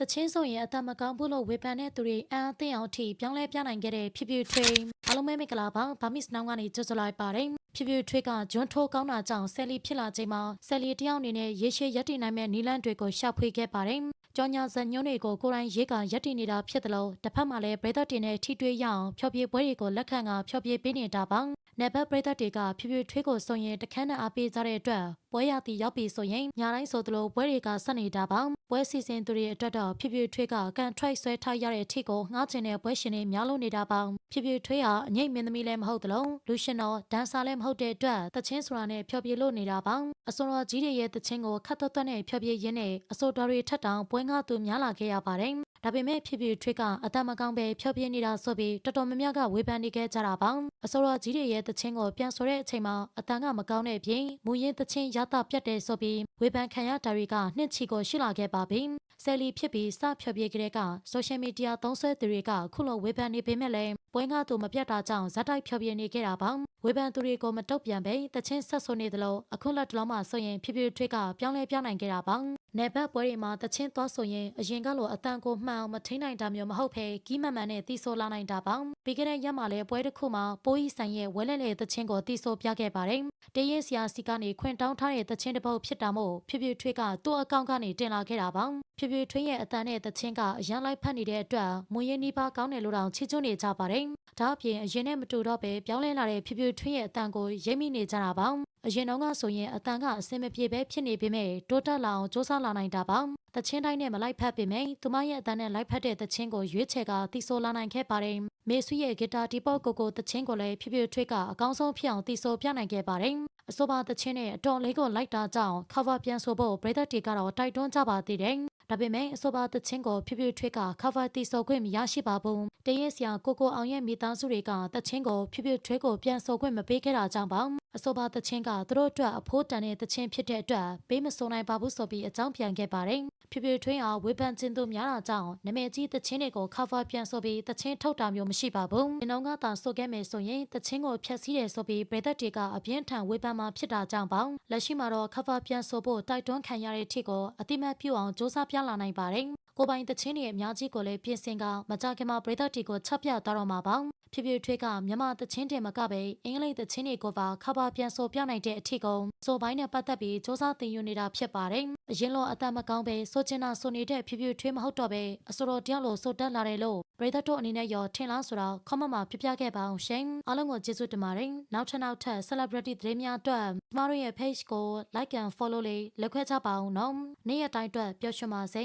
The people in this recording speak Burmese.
တချင်းဆိုရင်အသက်မကောင်းဘူးလို့ဝေဖန်တဲ့သူတွေအံအသင့်အောင်ထိပြောင်းလဲပြနိုင်ခဲ့တဲ့ဖြစ်ဖြစ်ထွေးအားလုံးပဲမင်္ဂလာပါဗာမစ်နောင်ကနေကြိုဆိုလိုက်ပါတယ်ဖြစ်ဖြစ်ထွေးကဂျွန်းထိုးကောင်းတာကြောင့်ဆယ်လီဖြစ်လာချိန်မှာဆယ်လီတယောက်အနေနဲ့ရေရှည်ရက်တည်နိုင်မဲ့နီလန်းတွေကိုရှာဖွေခဲ့ပါတယ်ကြောင်ညာဇက်ညွန်းတွေကိုကိုယ်တိုင်ရေးကရက်တည်နေတာဖြစ်တယ်လို့တစ်ဖက်မှာလည်းဘရိသတ်တင်နဲ့ထိတွေ့ရအောင်ဖျော်ဖြေပွဲတွေကိုလက်ခံကဖျော်ဖြေပေးနေတာပါနေဘက်ပရိသတ်တွေကဖြည်းဖြည်းထွေးကိုဆိုရင်တခန်းနဲ့အားပေးကြတဲ့အတွက် ပွဲရသည်ရောက်ပြီဆိုရင်ညာတိုင်းဆိုသလိုပွဲတွေကဆက်နေတာပါပွဲစီစဉ်သူတွေအတွက်တော့ဖြည်းဖြည်းထွေးကကန်ထရိုက်ဆွဲထားရတဲ့အထစ်ကိုငှားချင်တဲ့ပွဲရှင်တွေများလို့နေတာပါဖြည်းဖြည်းထွေးဟာအငိမ့်မင်းသမီးလည်းမဟုတ်သလိုလူရှင်တော်ဒန်ဆာလည်းမဟုတ်တဲ့အတွက်တချင်းဆိုတာနဲ့ဖျော်ဖြေလို့နေတာပါအစောတော်ကြီးတွေရဲ့တချင်းကိုခတ်သွက်သွက်နဲ့ဖျော်ဖြေရင်းနဲ့အစောတော်တွေထက်တောင်ပွဲငှားသူများလာခဲ့ရပါတယ်ဒါပေမဲ့ဖြစ်ဖြစ်ထွေးကအတမကောင်းပဲဖျော်ပြနေတာဆိုပြီးတော်တော်များများကဝေဖန်နေခဲ့ကြတာပါအစောတော်ကြီးတွေရဲ့တခြင်းကိုပြန်ဆိုတဲ့အချိန်မှာအတန်ကမကောင်းတဲ့အပြင်မူရင်းတခြင်းရတာပြတ်တယ်ဆိုပြီးဝေဖန်ခံရတာတွေကနှစ်ချီကိုရှိလာခဲ့ပါပြီဆယ်လီဖြစ်ပြီးစဖျော်ပြကြတဲ့ကဆိုရှယ်မီဒီယာသုံးဆွဲသူတွေကခုလိုဝေဖန်နေပေမဲ့လည်း ပွဲငါသူမပြတ်တာကြောင့်ဇက်တိုက်ဖျော်ပြနေခဲ့တာပါဝေဖန်သူတွေကိုမတုတ်ပြန်ပဲတချင်းဆက်ဆိုနေသလိုအခုလက်တလုံးမှာဆိုရင်ဖြစ်ဖြစ်ထွေးကပြောင်းလဲပြနိုင်ခဲ့တာပါနေဘက်ပွဲတွေမှာတချင်းသွားဆိုရင်အရင်ကလိုအတန်ကိုမှန်အောင်မထိနိုင်တာမျိုးမဟုတ်ဘဲကီးမန်မန်နဲ့တီဆိုလာနိုင်တာပါပြီးခဲ့တဲ့ရက်မှာလည်းပွဲတစ်ခုမှာပိုးဤဆိုင်ရဲ့ဝဲလဲလဲတချင်းကိုတီဆိုပြခဲ့ပါတယ်တရင်ဆရာစီကနေခွင့်တောင်းထားတဲ့တချင်းတစ်ပုတ်ဖြစ်တာမို့ဖြစ်ဖြစ်ထွေးကသူ့အကောင့်ကနေတင်လာခဲ့တာပါဖြစ်ဖြစ်ထွေးရဲ့အတန်နဲ့တချင်းကအရန်လိုက်ဖတ်နေတဲ့အတွက်မွေရင်းနီးပါးကောင်းတယ်လို့တောင်ချီးကျူးနေကြပါတယ် ဒါအပြင်အရင်နဲ့မတူတော့ပဲပြောင်းလဲလာတဲ့ဖြစ်ဖြစ်ထွေးရဲ့အတန်ကိုရိပ်မိနေကြတာပါအရင်တော့ကဆိုရင်အတန်ကအစင်မပြေပဲဖြစ်နေပေမဲ့တိုးတက်လာအောင်စ조사လာနိုင်တာပါတချင်းတိုင်းနဲ့မလိုက်ဖက်ပေမဲ့သူမရဲ့အတန်နဲ့လိုက်ဖက်တဲ့တချင်းကိုရွေးချယ်ကတီဆိုလာနိုင်ခဲ့ပါတယ်မေဆွေရဲ့ဂီတာဒီပေါကိုကိုတချင်းကိုလည်းဖြည်းဖြည်းထွေးကအကောင်းဆုံးဖြစ်အောင်တီဆိုပြနိုင်ခဲ့ပါတယ်အဆိုပါတချင်းနဲ့အတော်လေးကိုလိုက်တာကြောင့် cover ပြန်ဆိုဖို့ပရိသတ်တွေကတော့တိုက်တွန်းကြပါသေးတယ် ဒါပေမဲ့အဆိုပါတချင်းကိုဖြည်းဖြည်းထွေးက cover တီဆိုခွင့်မရရှိပါဘူးတရက်ဆရာကိုကိုအောင်ရဲ့မိသားစုတွေကတချင်းကိုဖြည်းဖြည်းထွေးကိုပြန်ဆိုခွင့်မပေးခဲ့တာကြောင့်ပါအဆိုပါတချင်းကသူတို့အတွက်အဖိုးတန်တဲ့တချင်းဖြစ်တဲ့အတွက်ပေးမစုံနိုင်ပါဘူးဆိုပြီးအကြောင်းပြန်ခဲ့ပါတယ် ဖြည်းဖြည်းထွေးအောင်ဝေဖန်ခြင်းတို့များတာကြောင့်နမဲကြီးတချင်းတွေကို cover ပြန်ဆိုပြီးတချင်းထုတ်တာမျိုးမရှိပါဘူးဒီနှောင်းကသာဆိုခဲ့မယ်ဆိုရင်တချင်းကိုဖျက်ဆီးတယ်ဆိုပြီးပရိသတ်တွေကအပြင်းထန်ဝေဖန်မှဖြစ်တာကြောင့်ပေါ့လက်ရှိမှာတော့ cover ပြန်ဆိုဖို့တိုက်တွန်းခံရတဲ့ထိကိုအတိမတ်ပြုအောင်စ조사ပြလာနိုင်ပါတယ်ကိုပိုင်တချင်းတွေအများကြီးကိုလည်းပြင်ဆင်ကမကြခင်မှာပရိသတ်တွေကိုချက်ပြသွားတော့မှာပါ ဖြစ်ဖြစ်ထွေးကမြန်မာတချင်းတင်မကပဲအင်္ဂလိပ်တချင်းတွေကိုပါခဘာပြန်ဆိုပြနိုင်တဲ့အထီကုံဆိုပိုင်းနဲ့ပတ်သက်ပြီးစ조사သင်ယူနေတာဖြစ်ပါတယ်အရင်လိုအသက်မကောင်းပဲဆိုချင်တာဆိုနေတဲ့ဖြစ်ဖြစ်ထွေးမဟုတ်တော့ပဲအစောတော်တယောက်လိုဆိုတက်လာတယ်လို့ပရိသတ်တို့အနေနဲ့ရောထင်လားဆိုတော့ comment မှာပြပြခဲ့ပါအောင်ရှင်အားလုံးကိုကျေးဇူးတင်ပါတယ်နောက်ထပ်နောက်ထပ် celebrity သတင်းများအတွက်ကျမတို့ရဲ့ page ကို like and follow လေးလုပ်ခဲ့ကြပါအောင်နော်နေ့ရက်တိုင်းအတွက်ပျော်ရွှင်ပါစေ